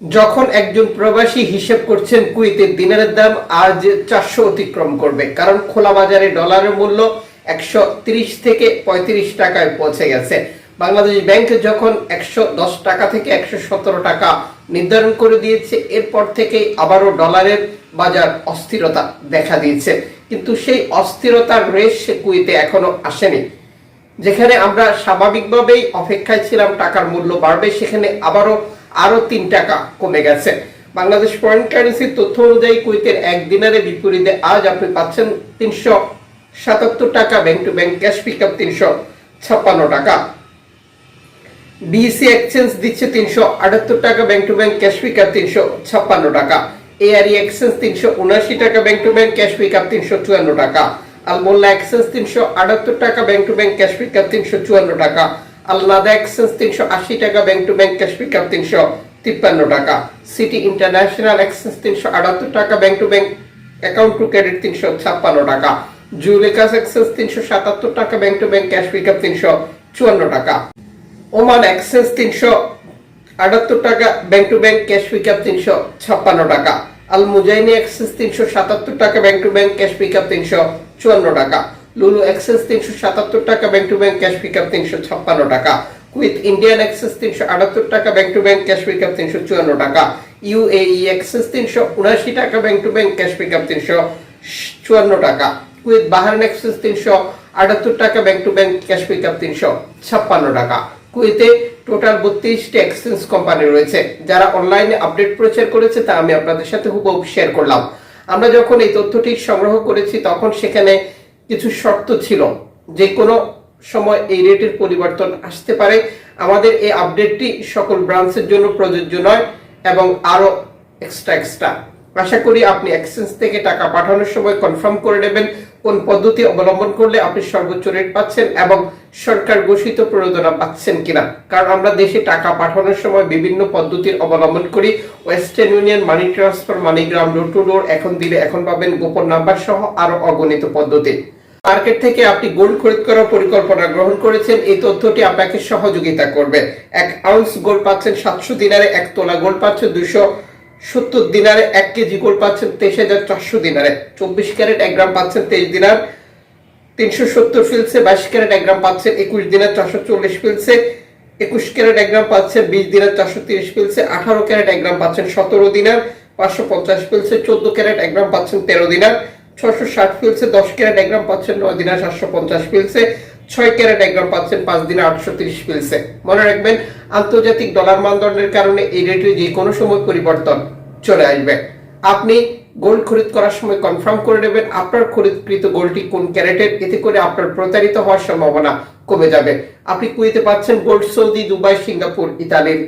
যখন একজন প্রবাসী হিসেব করছেন কুইতের দিনারের দাম আজ চারশো অতিক্রম করবে। কারণ খোলা বাজারে ডলারের মূল্য একশো থেকে পঁয়ত্রিশ টাকায় পৌঁছে গেছে। বাংলাদেশ ব্যাংক যখন একশো দশ টাকা থেকে একশো সতেরো টাকা নির্ধারণ করে দিয়েছে, এরপর থেকেই আবারও ডলারের বাজার অস্থিরতা দেখা দিয়েছে। কিন্তু সেই অস্থিরতার রেশ কুইতে এখনও আসেনি। যেখানে আমরা স্বাভাবিকভাবেই অপেক্ষায় ছিলাম, টাকার মূল্য বাড়বে, সেখানে আবারও আরও তিন টাকা কমে গেছে। বাংলাদেশ ফরেন কারেন্সির তথ্য অনুযায়ী কুইতের এক দিনারে বিপরীতে আজ আপনি পাচ্ছেন তিনশো সাতাত্তর টাকা, bank to bank cash pick up তিনশো ছাপ্পান্ন টাকা। বিসি এক্সচেঞ্জ দিচ্ছে তিনশো আটাত্তর টাকা, bank to bank cash pick up তিনশো ছাপ্পান্ন টাকা। এআরই এক্সচেঞ্জ তিনশো উনআশি টাকা, bank to bank cash pick up তিনশো চুয়ান্ন টাকা। আলমোল্লা এক্সচেঞ্জ তিনশো আটাত্তর টাকা, bank to bank cash pick up তিনশো চুয়ান্ন টাকা। আল্লাদা এক্সচেঞ্জ তিনশো আশি টাকা bank to bank cash pick up তিনশো তিপ্পান্ন টাকা। সিটি ইন্টারন্যাশনাল এক্সচেঞ্জ তিনশো আটাত্তর টাকা bank to bank account to credit তিনশো ছাপ্পান্ন টাকা। জুলেকাস এক্সচেঞ্জ তিনশো সাতাত্তর টাকা bank to bank cash pick up তিনশো চুয়ান্ন টাকা। ওমান এক্সচেঞ্জ তিনশো আটাত্তর টাকা bank to bank cash pick up তিনশো ছাপ্পান্ন টাকা। আল মুজাইনি এক্সচেঞ্জ তিনশো সাতাত্তর টাকা bank to bank cash pick up তিনশো চুয়ান্ন টাকা। লুলু এক্সেস তিনশো সাতাত্তর টাকা bank to bank cash pick up তিনশো ছাপ্পান্ন টাকা। কুইথ ইন্ডিয়ান এক্সেস তিনশো আটাত্তর টাকা bank to bank cash pick up তিনশো চুয়ান্ন টাকা। ইউএই এক্সেস তিনশো উনআশি টাকা bank to bank cash pick up তিনশো চুয়ান্ন টাকা। কুইথ বাহারান এক্সেস তিনশো আটাত্তর টাকা bank to bank cash pick up তিনশো ছাপ্পান্ন টাকা। কুয়েতে টোটাল বত্রিশটি এক্সচেঞ্জ কোম্পানি রয়েছে। যারা অনলাইনে আপডেট প্রচার করেছে, তা আমি আপনাদের সাথে হুবহু শেয়ার করলাম। আমরা যখন এই তথ্যটি সংগ্রহ করেছি, তখন সেখানে কিছু শর্ত ছিল। যে কোনো সময় এই রেটের পরিবর্তন আসতে পারে। আমাদের এই আপডেটটি সকল ব্রাঞ্চের জন্য প্রযোজ্য নয় এবং আরও এক্সট্রা এক্সট্রা আশা করি আপনি এক্সচেঞ্জ থেকে টাকা পাঠানোর সময় কনফার্ম করে নেবেন কোন পদ্ধতি অবলম্বন করলে আপনি সর্বোচ্চ রেট পাচ্ছেন এবং সরকার ঘোষিত প্রণোদনা পাচ্ছেন কিনা। কারণ আমরা দেশে টাকা পাঠানোর সময় বিভিন্ন পদ্ধতির অবলম্বন করি। Western union money transfer MoneyGram door to door এখন দিলে এখন পাবেন গোপন নাম্বার সহ আরও অগণিত পদ্ধতি। মার্কেট থেকে আপনি গোল্ড খরিদ করার পরিকল্পনা গ্রহণ করেছেন, এই তথ্যটি আপনাকে সহযোগিতা করবে। এক আউন্স গোল্ড পাচ্ছেন সাতশো দিনারে, এক তোলা গোল্ড পাচ্ছেন দুশো সত্তর দিনারে এক কেজি গোল্ড পাচ্ছেন তেইশ হাজার চারশো দিনারে। চব্বিশ ক্যারেট এক গ্রাম পাচ্ছেন তেইশ দিনার। তিনশো সত্তর ফিলসে বাইশ ক্যারেট এক গ্রাম পাচ্ছেন একুশ দিনের চারশো চল্লিশ ফিলসে একুশ ক্যারেট এক গ্রাম পাচ্ছেন বিশ দিনের চারশো তিরিশ ফিলসে আঠারো ক্যারেট এক গ্রাম পাচ্ছেন সতেরো দিনার। পাঁচশো পঞ্চাশ ফিলসে চোদ্দ ক্যারেট এক গ্রাম পাচ্ছেন তেরো দিনার। ছশো ষাট ফিলসে দশ ক্যারেট এক গ্রাম পাচ্ছেন নয় দিনার সাতশো পঞ্চাশ ফিলসে ছয় ক্যারেট এক গ্রাম পাচ্ছেন পাঁচ দিনে আটশো তিরিশ ফিলসে মনে রাখবেন, আন্তর্জাতিক ডলার মানদণ্ডের কারণে এই রেটে যে কোনো সময় পরিবর্তন। চলে আসবে। আপনি গোল্ড খরিদ করার সময় কনফার্ম করে নেবেন আপনার খরিদকৃত গোল্ডটি কোন ক্যারেটের, এতে করে আপনার প্রতারিত হওয়ার সম্ভাবনা কমে যাবে। আপনি কুইতে পাচ্ছেন গোল্ড সৌদি, দুবাই, সিঙ্গাপুর, ইতালির।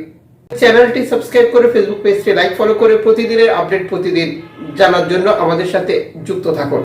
চ্যানেলটি সাবস্ক্রাইব করে ফেসবুক পেজটি লাইক ফলো করে প্রতিদিনের আপডেট প্রতিদিন জানার জন্য আমাদের সাথে যুক্ত থাকুন।